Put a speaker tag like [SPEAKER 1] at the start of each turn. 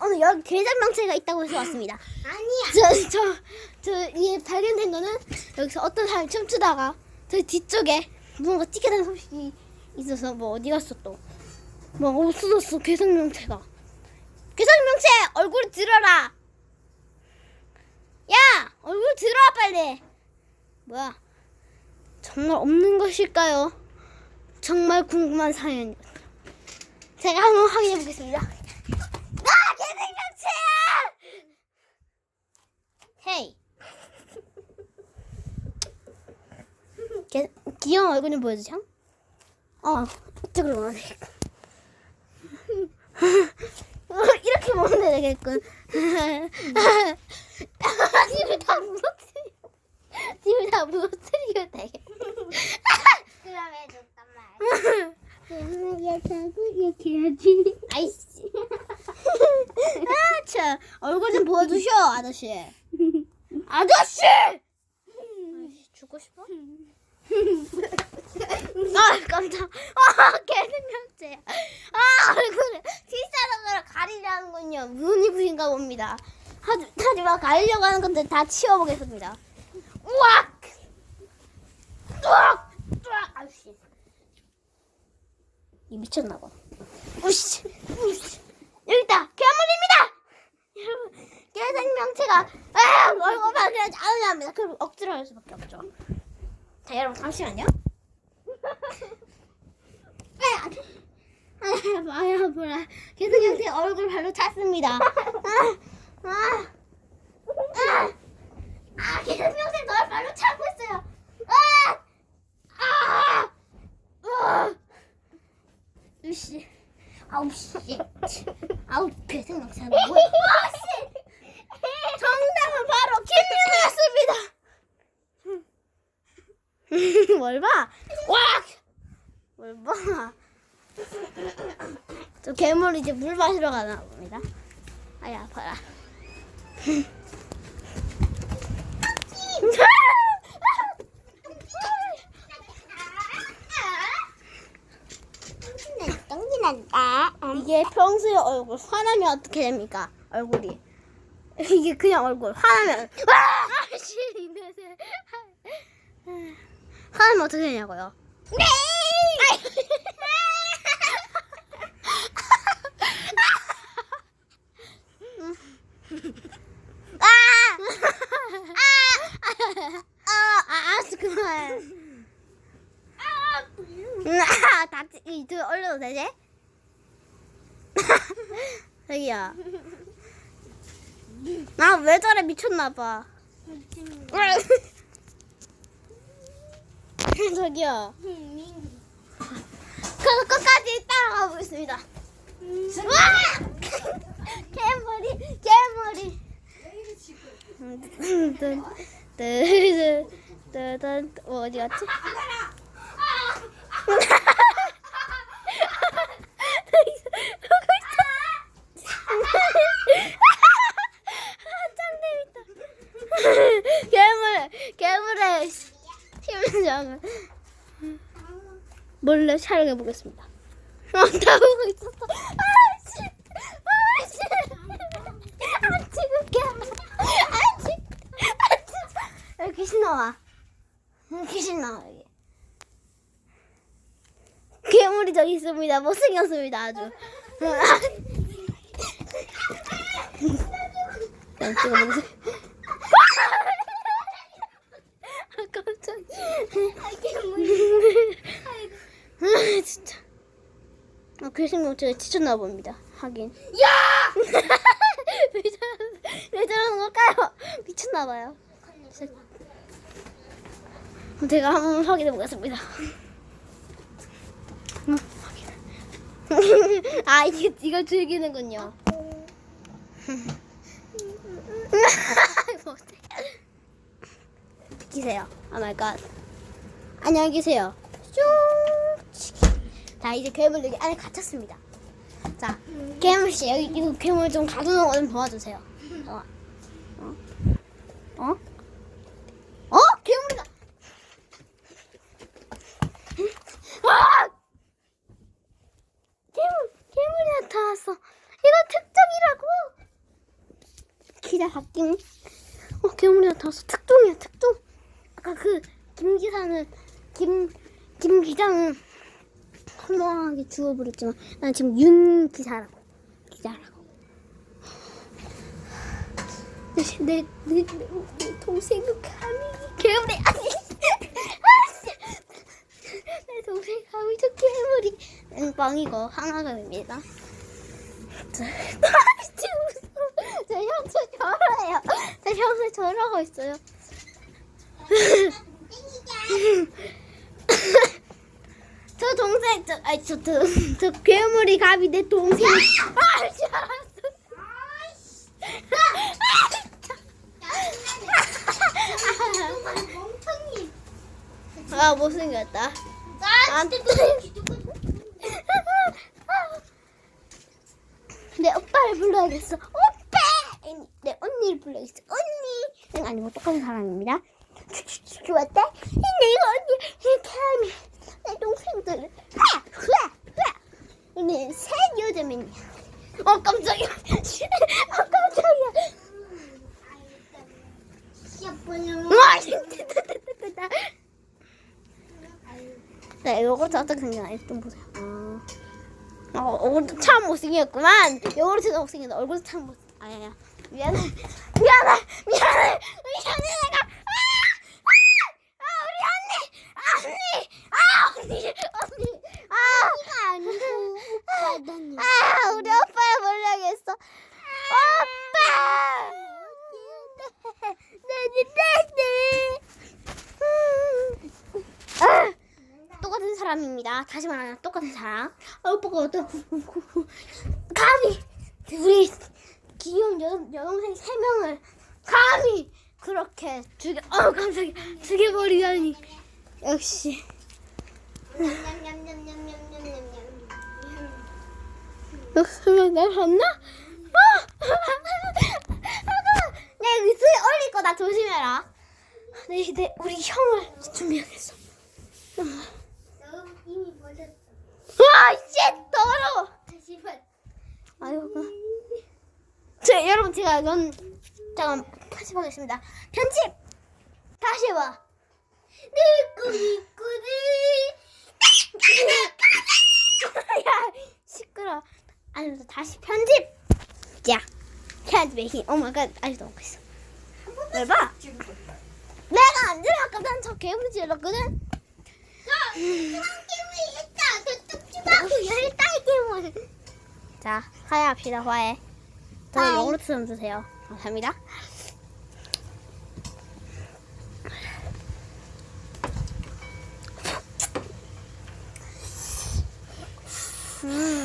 [SPEAKER 1] 오늘 여기 괴장명체가 있다고 해서 왔습니다.
[SPEAKER 2] 아니야.
[SPEAKER 1] 저, 저, 저, 이 발견된 거는 여기서 어떤 사람이 춤추다가 저 뒤쪽에 뭔가 튀겨나는 소식이 있어서 뭐 어디 갔어 또. 뭐 없어졌어, 괴상명체가. 괴상명체! 얼굴 들어라! 야! 얼굴 들어와, 빨리! 뭐야? 정말 없는 것일까요? 정말 궁금한 사연이요. 제가 한번 확인해 보겠습니다. 아! 괴상명체야! 헤이. 개, 귀여운 얼굴 좀 보여주죠? 어, 이쪽으로. 어, 이렇게 보면 되겠군. 집을 다 무너뜨리, 집을 다 무너뜨리면 되겠군.
[SPEAKER 2] 그럼 해줬단 말.
[SPEAKER 1] 이렇게 해야지. 아이씨. 아, 참. 얼굴 좀 보여주셔, 아저씨. 아저씨! 죽고 싶어? 아, 깜짝. 아, 개생명체야. 아, 얼굴을 뒷사람으로 가리려는군요. 눈이 부신가 봅니다. 하지, 하지만 가리려고 하는 건데 다 치워보겠습니다. 우악! 우악! 아이씨. 이 미쳤나봐. 우씨, 우씨. 여기 있다. 괴물입니다. 여러분, 괴생명체가 아, 얼굴만 그냥 납니다. 그럼 억지로 할 수밖에 없죠. 자, 여러분 잠시만요. 아, 아, 마야 보라. 괴생명체 얼굴 발로 찼습니다. 아, 아, 아, 아, 괴생명체 널 발로 차고 있어요. 아, 아, 아. 으씨. 아우 씨. 아우 괴생명사는 뭐? 아씨. 정답은 바로 김민우였습니다. 뭘 봐? 와! 뭘 봐? 저 괴물 이제 물 마시러 가나 봅니다. 아야 아파라.
[SPEAKER 2] 똥지난다.
[SPEAKER 1] 이게 평소에 얼굴 화나면 어떻게 됩니까? 얼굴이 이게 그냥 얼굴 화나면 와 아씨 이래서 화나면 어떻게 되냐고요?
[SPEAKER 2] 네.
[SPEAKER 1] 아! 아! 아! 알았어 그만. 아, 다 이두 올려도 되지? 자기야. 나 왜 저래 미쳤나 봐. 저기요. 그래서 끝까지 따라가 보겠습니다. 와! 개머리, 개머리. 뜬, 어디 갔지? 괴물, 괴물의 심장을 몰래 촬영해 보겠습니다. 어, 다 보고 있었어. 아 씨, 아 씨, 안 찍을게. 안 찍, 안 찍. 여기 귀신 나와. 응, 귀신 나와 여기. 괴물이 저기 있습니다. 못생겼습니다 아주. 안 찍어보세요. 아 깜짝. 아 진짜. 아 괴생명체가 지쳤나 봅니다. 하긴.
[SPEAKER 2] 야!
[SPEAKER 1] 왜 저러는, 왜 저러는 걸까요? 미쳤나 봐요. 진짜. 제가 한번 확인해 보겠습니다. 음, 확인. 아 이게 이걸 즐기는군요. 비키세요. 아 마이 갓. 안녕히 계세요. 쭉. 자 이제 괴물 여기 안에 갇혔습니다. 자 괴물 씨 여기 이거 괴물 좀 가두는 거 좀 도와주세요. 어? 어? 어? 어? 괴물이다. 아! 괴물 괴물이 나타났어. 이거 특종이 특종이라고. 기자 바뀐. 어 괴물이 나타났어. 특종이야 특종. 아까 그 김 기사는 김 김 기자는 허무하게 죽어버렸지만 난 지금 윤 기사라고. 기자라고. 내, 내, 내, 내, 내 동생은 감히 괴물이 아니. 아씨. 내 동생 감히 저 괴물이. 빵이고 항아감입니다. 저저 형수 절어요. 저 형수 절하고 있어요. 저 동생 저 아니 저저 저 괴물이 감히 내 동생 아 알았어
[SPEAKER 2] 멍청이.
[SPEAKER 1] 아 못생겼다.
[SPEAKER 2] 나 진짜
[SPEAKER 1] 내 오빠를 불러야겠어. 오빠! 아니, 내 언니를 불러야겠어. 언니! 응, 아니고 똑같은 사람입니다. 좋았대? 내가 언니, 내 cam이, 내 동생들은 우리 새 요즘은 어 깜짝이야. 어 깜짝이야. 와네 요거 저도 그냥 일단 보세요. 어, 어 얼굴도 참 못생겼구만. 요거로 못생겼다 얼굴도 참 못생겼다 아야야. 미안해. 미안해. 미안해. 사람입니다. 다시 말하면 똑같은 사람. 어, 오빠가 어떤 감히! 우리 귀여운 여, 여동생 세 명을 감히 그렇게 죽여 어 깜짝이야 죽여버리다니. 역시. 역시 날 봤나? 어! 내 입술 얼릴 거다. 조심해라. 내, 내 우리 형을 준비하겠어. 와, 씨, 더러워.
[SPEAKER 2] 다시 봐.
[SPEAKER 1] 아이고. 저 여러분 제가 이건 잠깐 편집하겠습니다. 편집. 다시 봐. 내 꿈이 꾸니. 야 시끄러. 아니 다시 편집. 야 편집의 힘. 오마이 갓 아직도 먹고 있어. 왜 봐? 내가 안 들어 아까 난저 괴물 질렀거든.
[SPEAKER 2] 게임을 했다. 저 뚝지
[SPEAKER 1] 나도 열다 괴물. 자 화해합시다 화해. 저
[SPEAKER 2] 화해.
[SPEAKER 1] 요구르트 좀 주세요. 감사합니다. 음.